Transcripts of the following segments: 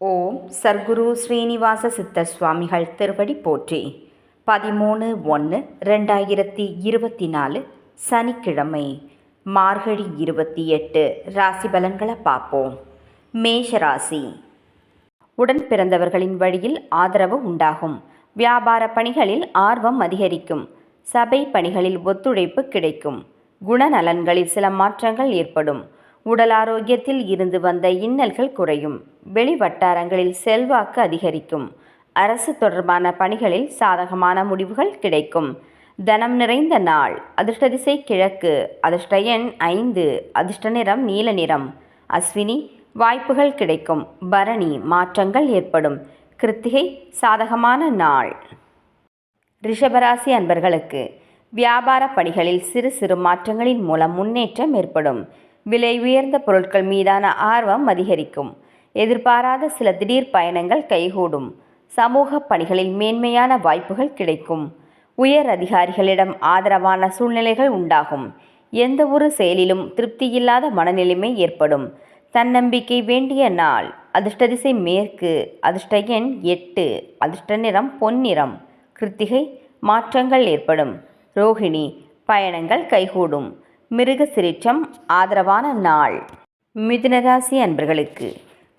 ஓம் சர்க்குரு ஸ்ரீனிவாச சித்த சுவாமிகள் திருவடி போற்றி. பதிமூணு ஒன்று ரெண்டாயிரத்தி இருபத்தி நாலு சனிக்கிழமை. மார்கழி இருபத்தி எட்டு ராசி பலன்களை பார்ப்போம். மேஷ ராசி. உடன் பிறந்தவர்களின் வழியில் ஆதரவு உண்டாகும். வியாபார பணிகளில் ஆர்வம் அதிகரிக்கும். சபை பணிகளில் ஒத்துழைப்பு கிடைக்கும். குணநலன்களில் சில மாற்றங்கள் ஏற்படும். உடல் ஆரோக்கியத்தில் இருந்து வந்த இன்னல்கள் குறையும். வெளி வட்டாரங்களில் செல்வாக்கு அதிகரிக்கும். அரசு தொடர்பான பணிகளில் சாதகமான முடிவுகள் கிடைக்கும். தனம் நிறைந்த நாள் அதிர்ஷ்ட திசை கிழக்கு அதிர்ஷ்ட எண் ஐந்து அதிர்ஷ்ட நிறம் நீல நிறம். அஸ்வினி வாய்ப்புகள் கிடைக்கும். பரணி மாற்றங்கள் ஏற்படும். கிருத்திகை சாதகமான நாள். ரிஷபராசி அன்பர்களுக்கு வியாபார பணிகளில் சிறு சிறு மாற்றங்களின் மூலம் முன்னேற்றம் ஏற்படும். விலை உயர்ந்த பொருட்கள் மீதான ஆர்வம் அதிகரிக்கும். எதிர்பாராத சில திடீர் பயணங்கள் கைகூடும். சமூக பணிகளில் மேன்மையான வாய்ப்புகள் கிடைக்கும். உயர் அதிகாரிகளிடம் ஆதரவான சூழ்நிலைகள் உண்டாகும். எந்த ஒரு செயலிலும் திருப்தியில்லாத மனநிலைமை ஏற்படும். தன்னம்பிக்கை வேண்டிய நாள். அதிர்ஷ்ட திசை மேற்கு. அதிர்ஷ்ட எண் எட்டு. அதிர்ஷ்ட நிறம் பொன்னிறம். கிருத்திகை மாற்றங்கள் ஏற்படும். ரோஹிணி பயணங்கள் கைகூடும். மிருக சிரிச்சம் ஆதரவான நாள். மிதுனராசி அன்பர்களுக்கு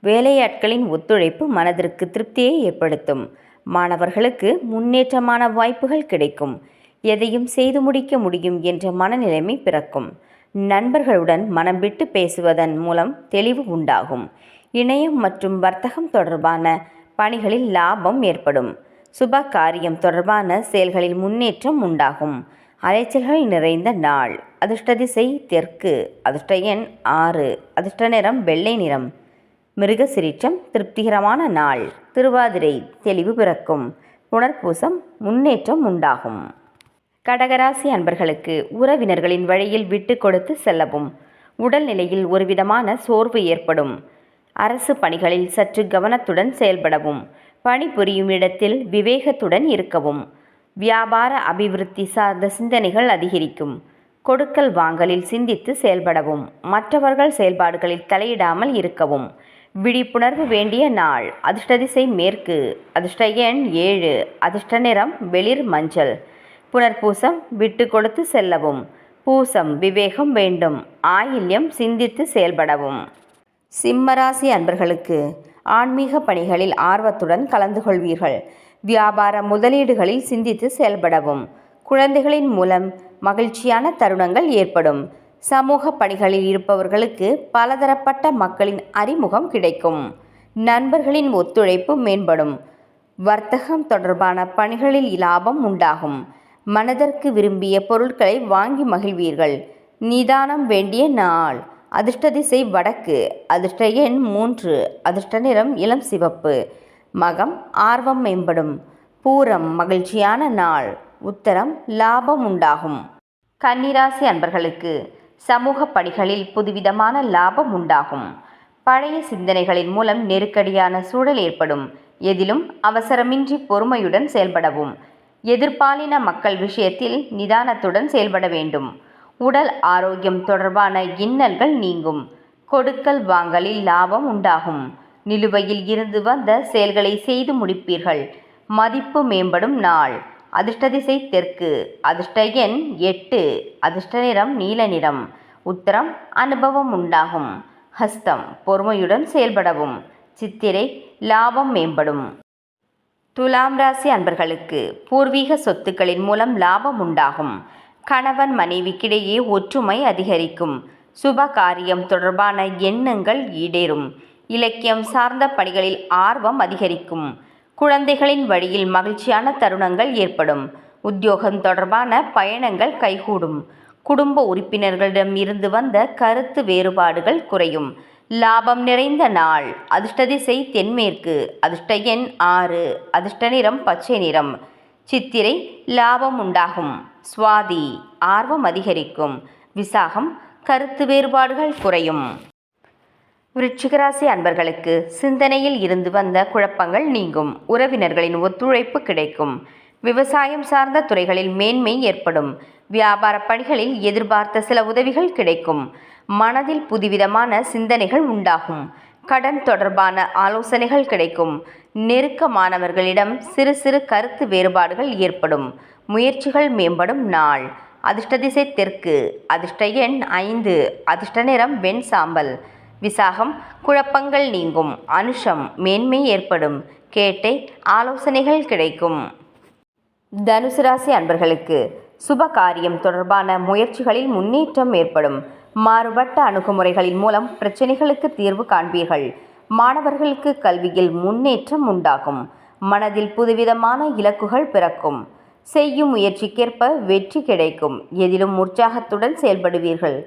வேலையாட்களின் ஒத்துழைப்பு மனதிற்கு திருப்தியை ஏற்படுத்தும். மாணவர்களுக்கு முன்னேற்றமான வாய்ப்புகள் கிடைக்கும். எதையும் செய்து முடிக்க முடியும் என்ற மனநிலைமை பிறக்கும். நண்பர்களுடன் மனம் விட்டு பேசுவதன் மூலம் தெளிவு உண்டாகும். இணையம் மற்றும் வர்த்தகம் தொடர்பான பணிகளில் லாபம் ஏற்படும். சுப காரியம் தொடர்பான செயல்களில் முன்னேற்றம் உண்டாகும். அலைச்சல்கள் நிறைந்த நாள். அதிர்ஷ்ட திசை தெற்கு. அதிர்ஷ்ட எண் ஆறு. அதிர்ஷ்ட நிறம் வெள்ளை நிறம். மிருக சிரிச்சம் திருப்திகரமான நாள். திருவாதிரை தெளிவு பிறக்கும். புனர்பூசம் முன்னேற்றம் உண்டாகும். கடகராசி அன்பர்களுக்கு உறவினர்களின் வழியில் விட்டு கொடுத்து செல்லவும். உடல்நிலையில் ஒருவிதமான சோர்வு ஏற்படும். அரசு பணிகளில் சற்று கவனத்துடன் செயல்படவும். பணிபுரியும் இடத்தில் விவேகத்துடன் இருக்கவும். வியாபார அபிவிருத்தி சார்ந்த சிந்தனைகள் அதிகரிக்கும். கொடுக்கல் வாங்கலில் சிந்தித்து செயல்படவும் மற்றவர்கள் செயல்பாடுகளில் தலையிடாமல் இருக்கவும். விழிப்புணர்வு வேண்டிய நாள். அதிர்ஷ்ட திசை மேற்கு. அதிர்ஷ்ட எண் ஏழு. அதிர்ஷ்ட நிறம் வெளிர் மஞ்சள். புனர்பூசம் விட்டு கொடுத்து செல்லவும். பூசம் விவேகம் வேண்டும். ஆயில்யம் சிந்தித்து செயல்படவும். சிம்மராசி அன்பர்களுக்கு ஆன்மீக பணிகளில் ஆர்வத்துடன் கலந்து கொள்வீர்கள். வியாபார முதலீடுகளில் சிந்தித்து செயல்படவும். குழந்தைகளின் மூலம் மகிழ்ச்சியான தருணங்கள் ஏற்படும். சமூக பணிகளில் இருப்பவர்களுக்கு பலதரப்பட்ட மக்களின் அறிமுகம் கிடைக்கும். நண்பர்களின் ஒத்துழைப்பு மேம்படும். வர்த்தகம் தொடர்பான பணிகளில் லாபம் உண்டாகும். மனதிற்கு விரும்பிய பொருட்களை வாங்கி மகிழ்வீர்கள். நிதானம் வேண்டிய நாள். அதிர்ஷ்ட திசை வடக்கு. அதிர்ஷ்ட எண் மூன்று. அதிர்ஷ்ட நிறம் இளம் சிவப்பு. மகம் ஆர்வம் மேம்படும். பூரம் மகிழ்ச்சியான நாள். உத்தரம் லாபம் உண்டாகும். கன்னிராசி அன்பர்களுக்கு சமூக பணிகளில் புதுவிதமான லாபம் உண்டாகும். பழைய சிந்தனைகளின் மூலம் நெருக்கடியான சூழல் ஏற்படும். எதிலும் அவசரமின்றி பொறுமையுடன் செயல்படவும். எதிர்பாலின மக்கள் விஷயத்தில் நிதானத்துடன் செயல்பட வேண்டும். உடல் ஆரோக்கியம் தொடர்பான இன்னல்கள் நீங்கும். கொடுக்கல் வாங்கலில் லாபம் உண்டாகும். நிலுவையில் இருந்து வந்த செயல்களை செய்து முடிப்பீர்கள். மதிப்பு மேம்படும் நாள். அதிர்ஷ்ட திசை தெற்கு. அதிர்ஷ்ட எண் எட்டு. அதிர்ஷ்ட நிறம் நீல நிறம். உத்தரம் அனுபவம் உண்டாகும். ஹஸ்தம் பொறுமையுடன் செயல்படவும். சித்திரை லாபம் மேம்படும். துலாம் ராசி அன்பர்களுக்கு பூர்வீக சொத்துக்களின் மூலம் லாபம் உண்டாகும். கணவன் மனைவிக்கிடையே ஒற்றுமை அதிகரிக்கும். சுப காரியம் தொடர்பான எண்ணங்கள் ஈடேறும். இலக்கியம் சார்ந்த பணிகளில் ஆர்வம் அதிகரிக்கும். குழந்தைகளின் வழியில் மகிழ்ச்சியான தருணங்கள் ஏற்படும். உத்தியோகம் தொடர்பான பயணங்கள் கைகூடும். குடும்ப உறுப்பினர்களிடம் இருந்து வந்த கருத்து வேறுபாடுகள் குறையும். லாபம் நிறைந்த நாள். அதிர்ஷ்ட திசை தென்மேற்கு. அதிர்ஷ்ட எண் ஆறு. அதிர்ஷ்ட நிறம் பச்சை நிறம். சித்திரை லாபம் உண்டாகும். சுவாதி. ஆர்வம் அதிகரிக்கும். விசாகம் கருத்து வேறுபாடுகள் குறையும். விருச்சிகராசி அன்பர்களுக்கு சிந்தனையில் இருந்து வந்த குழப்பங்கள் நீங்கும். உறவினர்களின் ஒத்துழைப்பு கிடைக்கும். விவசாயம் சார்ந்த துறைகளில் மேன்மை ஏற்படும். வியாபார பணிகளில் எதிர்பார்த்த சில உதவிகள் கிடைக்கும். மனதில் புதுவிதமான சிந்தனைகள் உண்டாகும். கடன் தொடர்பான ஆலோசனைகள் கிடைக்கும். நெருக்கமானவர்களிடம் சிறு சிறு கருத்து வேறுபாடுகள் ஏற்படும். முயற்சிகள் மேம்படும் நாள். அதிர்ஷ்ட திசை தெற்கு. அதிர்ஷ்ட எண் ஐந்து. அதிர்ஷ்ட நிறம் வெண் சாம்பல். விசாகம் குழப்பங்கள் நீங்கும் அனுஷம் மேன்மை ஏற்படும் கேட்டை ஆலோசனைகள் கிடைக்கும். தனுசு ராசி அன்பர்களுக்கு சுப காரியம் தொடர்பான முயற்சிகளில் முன்னேற்றம் ஏற்படும். மாறுபட்ட அணுகுமுறைகளின் மூலம் பிரச்சனைகளுக்கு தீர்வு காண்பீர்கள். மாணவர்களுக்கு கல்வியில் முன்னேற்றம் உண்டாகும். மனதில் புதுவிதமான இலக்குகள் பிறக்கும். செய்யும் முயற்சிக்கேற்ப வெற்றி கிடைக்கும். எதிலும் உற்சாகத்துடன் செயல்படுவீர்கள்.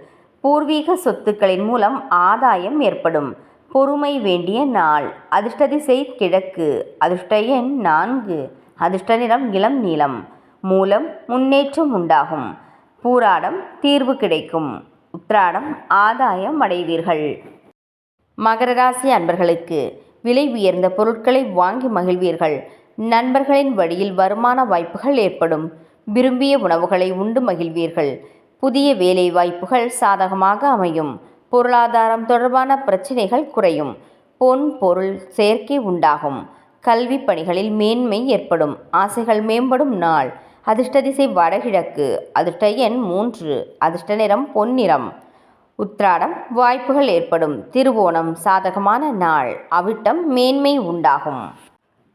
பூர்வீக சொத்துக்களின் மூலம் ஆதாயம் ஏற்படும். பொறுமை வேண்டிய நாள். அதிர்ஷ்ட திசை கிழக்கு. அதிர்ஷ்ட எண் நான்கு. அதிர்ஷ்ட நிறம் இளம் நீளம். மூலம் முன்னேற்றம் உண்டாகும். பூராடம் தீர்வு கிடைக்கும். உத்ராடம் ஆதாயம் அடைவீர்கள். மகர ராசி அன்பர்களுக்கு விலை உயர்ந்த பொருட்களை வாங்கி மகிழ்வீர்கள். நண்பர்களின் வழியில் வருமான வாய்ப்புகள் ஏற்படும். விரும்பிய உணவுகளை உண்டு மகிழ்வீர்கள். புதிய வேலை வாய்ப்புகள் சாதகமாக அமையும். பொருளாதாரம் தொடர்பான பிரச்சனைகள் குறையும். பொன் பொருள் சேர்க்கை உண்டாகும். கல்வி பணிகளில் மேன்மை ஏற்படும். ஆசைகள் மேம்படும் நாள். அதிர்ஷ்ட திசை வடகிழக்கு. அதிர்ஷ்ட எண் மூன்று. அதிர்ஷ்ட நிறம் பொன்னிறம். உத்ராடம் வாய்ப்புகள் ஏற்படும். திருவோணம் சாதகமான நாள். அவிட்டம் மேன்மை உண்டாகும்.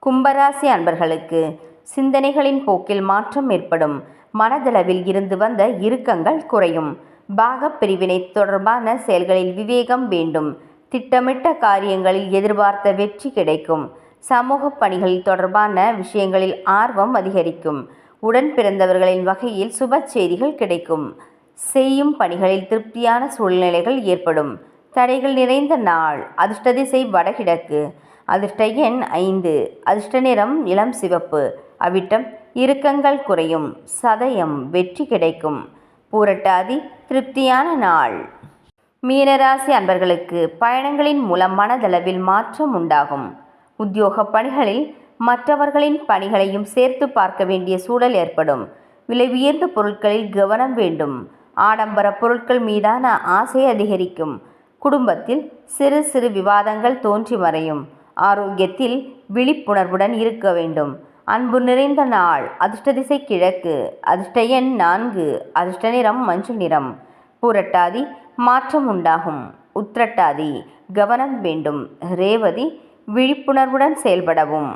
கும்பராசி அன்பர்களுக்கு சிந்தனைகளின் போக்கில் மாற்றம் ஏற்படும். மனதளவில் இருந்து வந்த இறுக்கங்கள் குறையும். பாகப்பிரிவினை தொடர்பான செயல்களில் விவேகம் வேண்டும். திட்டமிட்ட காரியங்களில் எதிர்பார்த்த வெற்றி கிடைக்கும். சமூக பணிகளில் தொடர்பான விஷயங்களில் ஆர்வம் அதிகரிக்கும். உடன் பிறந்தவர்களின் வகையில் சுப செய்திகள் கிடைக்கும். செய்யும் பணிகளில் திருப்தியான சூழ்நிலைகள் ஏற்படும். தடைகள் நிறைந்த நாள். அதிர்ஷ்ட திசை வடகிழக்கு. அதிர்ஷ்ட எண் ஐந்து. அதிர்ஷ்ட நிறம் இளம் சிவப்பு. அவிட்டம் இறுக்கங்கள் குறையும். சதயம் வெற்றி கிடைக்கும். பூரட்டாதி திருப்தியான நாள். மீனராசி அன்பர்களுக்கு பயணங்களின் மூலம் மனதளவில் மாற்றம் உண்டாகும். உத்தியோக பணிகளில் மற்றவர்களின் பணிகளையும் சேர்த்து பார்க்க வேண்டிய சூழல் ஏற்படும். விலை உயர்ந்த பொருட்களில் கவனம் வேண்டும். ஆடம்பர பொருட்கள் மீதான ஆசை அதிகரிக்கும். குடும்பத்தில் சிறு சிறு விவாதங்கள் தோன்றி மறையும். ஆரோக்கியத்தில் விழிப்புணர்வுடன் இருக்க வேண்டும். அன்பு நிறைந்த நாள் அதிர்ஷ்ட திசை கிழக்கு அதிர்ஷ்ட எண் நான்கு அதிர்ஷ்ட நிறம் மஞ்சள் நிறம். பூரட்டாதி மாற்றம் உண்டாகும். உத்திரட்டாதி கவனம் வேண்டும். ரேவதி விழிப்புணர்வுடன் செயல்படவும்.